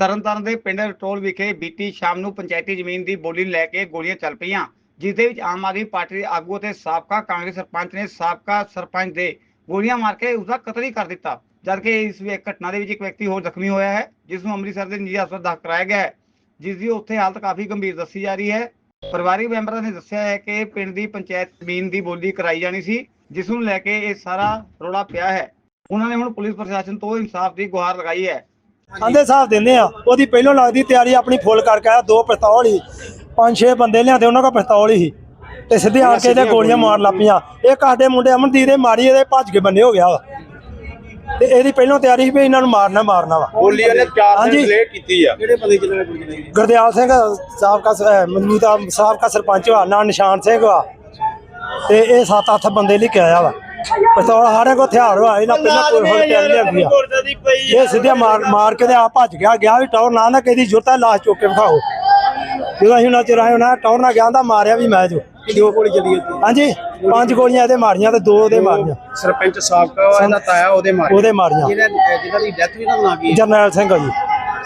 ਤਰਨਤਾਰਨ ਦੇ ਪਿੰਡ ਰਟੋਲ ਵਿਖੇ ਬੀਤੀ ਸ਼ਾਮ ਨੂੰ ਪੰਚਾਇਤੀ ਜ਼ਮੀਨ ਦੀ ਬੋਲੀ ਨੂੰ ਲੈ ਕੇ ਗੋਲੀਆਂ ਚੱਲ ਪਈਆਂ, ਜਿਸ ਦੇ ਵਿੱਚ ਆਮ ਆਦਮੀ ਪਾਰਟੀ ਦੇ ਆਗੂ ਅਤੇ ਸਾਬਕਾ ਕਾਂਗਰਸ ਸਰਪੰਚ ਨੇ ਸਾਬਕਾ ਸਰਪੰਚ ਦੇ ਗੋਲੀਆਂ ਮਾਰ ਕੇ ਉਸ ਦਾ ਕਤਲ ਹੀ ਕਰ ਦਿੱਤਾ, ਜਦਕਿ ਇਸ ਘਟਨਾ ਦੇ ਵਿੱਚ ਇੱਕ ਵਿਅਕਤੀ ਹੋਰ ਜ਼ਖਮੀ ਹੋਇਆ ਹੈ, ਜਿਸ ਨੂੰ ਅੰਮ੍ਰਿਤਸਰ ਦੇ ਨਿੱਜੀ ਹਸਪਤਾਲ ਦਾਖਲ ਕਰਾਇਆ ਗਿਆ ਹੈ, ਜਿਸ ਦੀ ਉੱਥੇ ਹਾਲਤ ਕਾਫੀ ਗੰਭੀਰ ਦੱਸੀ ਜਾ ਰਹੀ ਹੈ। ਪਰਿਵਾਰਿਕ ਮੈਂਬਰਾਂ ਨੇ ਦੱਸਿਆ ਹੈ ਕਿ ਪਿੰਡ ਦੀ ਪੰਚਾਇਤ ਜ਼ਮੀਨ ਦੀ ਬੋਲੀ ਕਰਾਈ ਜਾਣੀ ਸੀ, ਜਿਸ ਨੂੰ ਲੈ ਕੇ ਇਹ ਸਾਰਾ ਰੌਲਾ ਪਿਆ ਹੈ। ਉਹਨਾਂ ਨੇ ਹੁਣ ਪੁਲਿਸ ਪ੍ਰਸ਼ਾਸਨ ਤੋਂ ਇਨਸਾਫ ਦੀ ਗੁਹਾਰ ਲਗਾਈ ਹੈ। ਆਂਦੇ ਹਿਸਾਬ ਦਿੰਦੇ ਆ। ਉਹਦੀ ਪਹਿਲੋਂ ਲੱਗਦੀ ਤਿਆਰੀ ਆਪਣੀ ਫੁੱਲ ਕਰਕੇ ਆਇਆ ਦੋ ਪਿਸਤੌਲ ਹੀ ਪੰਜ ਛੇ ਬੰਦੇ ਲਿਆਂਦੇ ਉਹਨਾਂ ਕੋਲ ਪਿਸਤੌਲ ਹੀ ਤੇ ਸਿੱਧੇ ਆ ਕੇ ਇਹਦੇ ਗੋਲੀਆਂ ਮਾਰ ਲੱਪੀਆਂ ਇਹ ਸਾਡੇ ਮੁੰਡੇ ਅਮਨਦੀਪ ਦੇ ਮਾਰੀ ਇਹਦੇ ਭੱਜ ਕੇ ਬੰਨੇ ਹੋ ਗਿਆ ਵਾ। ਤੇ ਇਹਦੀ ਪਹਿਲੋਂ ਤਿਆਰੀ ਸੀ ਵੀ ਇਹਨਾਂ ਨੂੰ ਮਾਰਨਾ ਮਾਰਨਾ ਵਾ। ਬੋਲੀ ਨੇ ਚਾਰ। ਦਿਨ ਲੇਟ ਕੀਤੀ ਆ। ਕਿਹੜੇ ਬੰਦੇ ਚੱਲਣੇ ਪੁਲਿਸ ਨੇ ਗੁਰਦਿਆਲ ਸਿੰਘ ਸਾਬਕਾ ਮੌਜੂਦਾ ਸਾਬਕਾ ਸਰਪੰਚ ਵਾ ਨਾ ਨਿਸ਼ਾਨ ਸਿੰਘ ਵਾ। ਤੇ ਇਹ ਸੱਤ ਅੱਠ ਬੰਦੇ ਲਈ ਕੇ ਆਇਆ ਵਾ। ਪਿਸਤੌਲ ਹਾਰੇ ਕੋ ਹਥਿਆਰ ਵਾ ਇਹਨਾਂ ਪਹਿਲਾਂ ਕੋਈ ਹੋਰ ਤਿਆਰੀ ਲਿਆਂਦੀ ਆ ਇਹ ਸਿੱਧੇ ਮਾਰ ਮਾਰ ਕੇ ਤੇ ਆ ਭੱਜ ਗਿਆ ਗਿਆ ਵੀ ਟੌਰ ਨਾ ਨਾ ਕਿਹਦੀ ਜੁਰਤਾ ਲਾਸ਼ ਚੁੱਕ ਕੇ ਵਿਖਾਓ। ਜਦੋਂ ਅਸੀਂ ਉਹਨਾਂ ਚਿਰ ਆਏ ਉਹਨਾਂ ਟੌਰ ਨਾ ਗਿਆ ਤਾਂ ਮਾਰਿਆ ਵੀ ਮੈਂ ਜੋ। ਕਿੰਨੀ ਗੋਲੀ ਚੱਲੀ ਹਾਂਜੀ ਪੰਜ ਗੋਲੀਆਂ ਇਹਦੇ ਮਾਰੀਆਂ ਤੇ ਦੋ ਉਹਦੇ ਮਾਰੀਆਂ। ਸਰਪੰਚ ਸਾਬਕਾ ਇਹਦਾ ਤਾਇਆ ਉਹਦੇ ਮਾਰੇ ਉਹਦੇ ਮਾਰੀਆਂ। ਜਿਹਨਾਂ ਜਿਹਨਾਂ ਦੀ ਡੈਥ ਵੀ ਨਾ ਨਾ ਕੀ ਜਰਨੈਲ ਸਿੰਘ ਆ ਜੀ।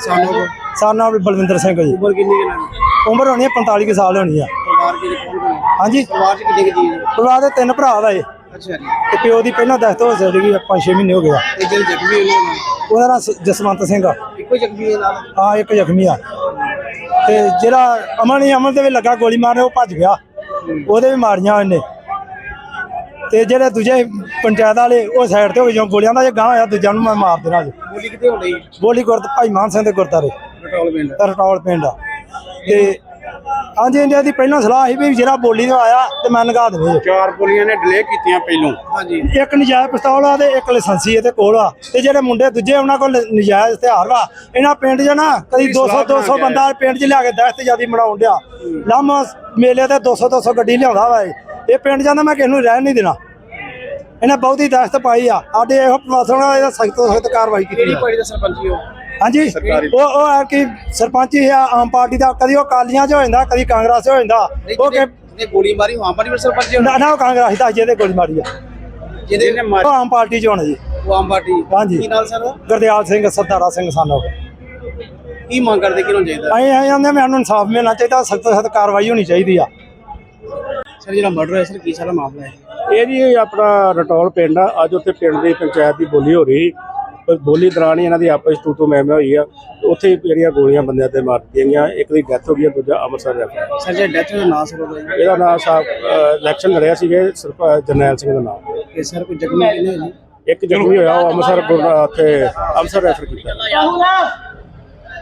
ਸਾਨੂੰ ਸਾਨਾ ਬਲਵਿੰਦਰ ਸਿੰਘ ਆ ਜੀ। ਉਮਰ ਕਿੰਨੀ ਦੀ ਉਮਰ ਹੋਣੀ ਹੈ 45 ਕੁ ਸਾਲ ਹੋਣੀ ਆ। ਪਰਿਵਾਰ ਦੇ ਕੌਣ ਹੈ? ਹਾਂਜੀ। ਪਰਿਵਾਰ ਚ ਕਿੰਨੇ ਕੁ ਜੀ? ਪਰਿਵਾਰ ਦੇ ਤਿੰਨ ਭਰਾ ਵਾ ਇਹ। ਅੱਛਾ ਜੀ। ਤੇ ਪਿਓ ਦੀ ਪਹਿਲਾਂ ਦਸਤ ਹੋ ਸਕਦੀ ਵੀ 5-6 ਮਹੀਨੇ ਹੋ ਗਏ ਆ। ਤੇ ਜਿਹੜੇ ਜ਼ਖਮੀ ਉਹਨਾਂ ਨੂੰ ਉਹਦਾ ਨਾਮ ਸ- ਜਸਵੰਤ ਸਿੰਘ ਆ। ਇੱਕੋ ਜ਼ਖਮੀ ਹੈ ਨਾਲ? ਆ ਇੱਕ ਜ਼ਖਮੀ ਆ। ਤੇ ਜਿਹੜਾ ਅਮਨ ਹੀ ਅਮਨ ਦੇ ਵੀ ਲੱਗਾ ਗੋਲੀ ਮਾਰਨ ਉਹ ਭੱਜ ਗਿਆ। ਉਹਦੇ ਵੀ ਮਾਰੀਆਂ ਇਹਨੇ ਤੇ ਜਿਹੜੇ ਦੂਜੇ ਪੰਚਾਇਤ ਵਾਲੇ ਉਹ ਸਾਈਡ ਤੇ ਹੋ ਗਏ ਜੋ ਗੋਲੀਆਂ ਦਾ ਜੇ ਗਾਂ ਹੋਇਆ ਦੂਜਿਆਂ ਨੂੰ ਮੈਂ ਮਾਰ ਦੇਣਾ ਜੀ। ਬੋਲੀ ਕਿਤੇ ਹੋ ਗੋਲੀ ਗੁਰਦ ਭਾਈ ਮਾਨ ਸਿੰਘ ਦੇ ਗੁਰਦਾਰੇ ਪਟੋਲ ਪਿੰਡ। ਰਟੌਲ ਪਿੰਡ ਆ। ਤੇ ਹਾਂਜੀ ਇੰਡੀਆ ਦੀ ਪਹਿਲਾਂ ਸਲਾਹ ਸੀ ਵੀ ਜਿਹੜਾ ਬੋਲੀ ਨੂੰ ਆਇਆ ਤੇ ਮੈਂ ਨਗਾ ਦੇਵੇ ਚਾਰ ਗੋਲੀਆਂ ਨੇ ਡਿਲੇ ਕੀਤੀਆਂ ਪਹਿਲੋਂ। ਹਾਂਜੀ। ਇੱਕ ਨਜਾਇਜ਼ ਪਿਸਤੌਲ ਆ ਤੇ ਇੱਕ ਲਾਇਸੈਂਸੀ ਇਹਦੇ ਕੋਲ ਆ। ਤੇ ਜਿਹੜੇ ਮੁੰਡੇ ਦੂਜੇ ਉਹਨਾਂ ਕੋਲ ਨਜਾਇਜ਼ ਹਥਿਆਰ ਵਾ ਇਹਨਾਂ ਪਿੰਡ 'ਚ ਨਾ ਕਦੀ 200 200 ਬੰਦਾ ਪਿੰਡ 'ਚ ਲਿਆ ਕੇ ਦਹਿਸ਼ਤ ਜਿਆਦੀ ਮਨਾਉਣ ਡਿਆ। ਲੰਮ ਮੇਲੇ ਤੇ 200 200 ਗੱਡੀ ਲਿਆਉਂਦਾ ਵਾ ਇਹ। ਪਿੰਡ ਜਾਂਦਾ ਮੈਂ ਕਿਸੇ ਨੂੰ ਰਹਿਣ ਨਹੀਂ ਦੇਣਾ। ਇਹਨੇ ਬਹੁਤੀ ਦਹਿਸ਼ਤ ਪਾਈ ਆ। ਸਾਡੇ ਇਹੋ ਪ੍ਰਵਾਸਣ ਨਾਲ ਇਹਦਾ ਸਖਤ ਤੋਂ ਸਖਤ ਕਾਰਵਾਈ ਕੀਤੀ ਕਿਹੜੀ ਆ ਪਾਰਟੀ ਦਾ ਸਰਪੰਚ ਹੋ ਹਾਂਜੀ। ਉਹ ਉਹ ਹੈ ਕਿ ਸਰਪੰਚ ਹੀ ਆ ਆਮ ਪਾਰਟੀ ਦਾ ਕਦੀ ਉਹ ਕਾਲੀਆਂ 'ਚ ਹੋ ਜਾਂਦਾ ਕਦੀ ਕਾਂਗਰਸ 'ਚ ਹੋ ਜਾਂਦਾ। ਉਹ ਕਿ ਨੇ ਗੋਲੀ ਮਾਰੀ ਆਮ ਪਾਰਟੀ ਦਾ ਸਰਪੰਚ ਨਾ ਨਾ ਉਹ ਕਾਂਗਰਸ ਦਾ ਜਿਹਦੇ ਗੋਲੀ ਮਾਰੀ ਆ। ਜਿਹਦੇ ਉਹ ਆਮ ਪਾਰਟੀ 'ਚ ਹੋਣਾ ਜੀ। ਉਹ ਆਮ ਪਾਰਟੀ। ਹਾਂਜੀ। ਕੀ ਨਾਲ ਸਰ? ਗੁਰਦਿਆਲ ਸਿੰਘ ਸਰਦਾਰਾ ਸਿੰਘ ਸਾਨੂੰ। ਕੀ ਮੰਗ ਕਰਦੇ ਕਿਹਨੂੰ ਚਾਹੀਦਾ? ਅਸੀਂ ਇਹ ਜਾਂਦੇ ਮੈਨੂੰ ਇਨਸਾਫ ਮਿਲਣਾ ਚਾਹੀਦਾ ਸਖਤ ਸਖਤ ਕਾਰਵਾਈ ਹੋਣੀ ਚਾਹੀਦੀ ਆ। ਸਰ ਜਿਹੜਾ ਮਰਡਰ ਹੋਇਆ ਸਰ ਕੀ ਸਾਰਾ ਮਾਮਲਾ ਹੈ? ਇਹ ਜੀ ਆਪਣਾ ਰਟੌਲ ਪਿੰਡ ਆ। ਅੱਜ ਉੱਥੇ ਪਿੰਡ ਦੀ ਪੰਚਾਇਤ ਦੀ ਬੋਲੀ ਹੋ ਰਹੀ ਬੋਲੀ ਦੌਰਾਨ ਹੀ ਇਹਨਾਂ ਦੀ ਆਪਸ ਤੂ ਤੂ ਮੈਂ ਮੈਂ ਹੋਈ ਆ। ਉੱਥੇ ਹੀ ਜਿਹੜੀਆਂ ਗੋਲੀਆਂ ਬੰਦਿਆਂ ਤੇ ਮਾਰ ਦਿੱਤੀਆਂ ਗਈਆਂ। ਇੱਕ ਦੀ ਡੈਥ ਹੋ ਗਈ ਆ, ਦੂਜਾ ਅੰਮ੍ਰਿਤਸਰ ਰੈਫਰ ਸਰ ਜਿਹੜਾ ਡੈਥ ਦਾ ਨਾਂ ਸਰ ਉਹਦਾ ਜੀ। ਇਹਦਾ ਨਾਮ ਸਾਹਿਬ ਇਲੈਕਸ਼ਨ ਲੜਿਆ ਸੀਗੇ ਸਰਪ- ਜਰਨੈਲ ਸਿੰਘ ਦਾ ਨਾਮ ਤੇ ਸਰ ਕੋਈ ਜ਼ਖਮੀ ਜੀ ਇੱਕ ਜ਼ਖਮੀ ਹੋਇਆ ਉਹ ਅੰਮ੍ਰਿਤਸਰ ਗੁਰ- ਉੱਥੇ ਅੰਮ੍ਰਿਤਸਰ ਰੈਫਰ ਕੀਤਾ।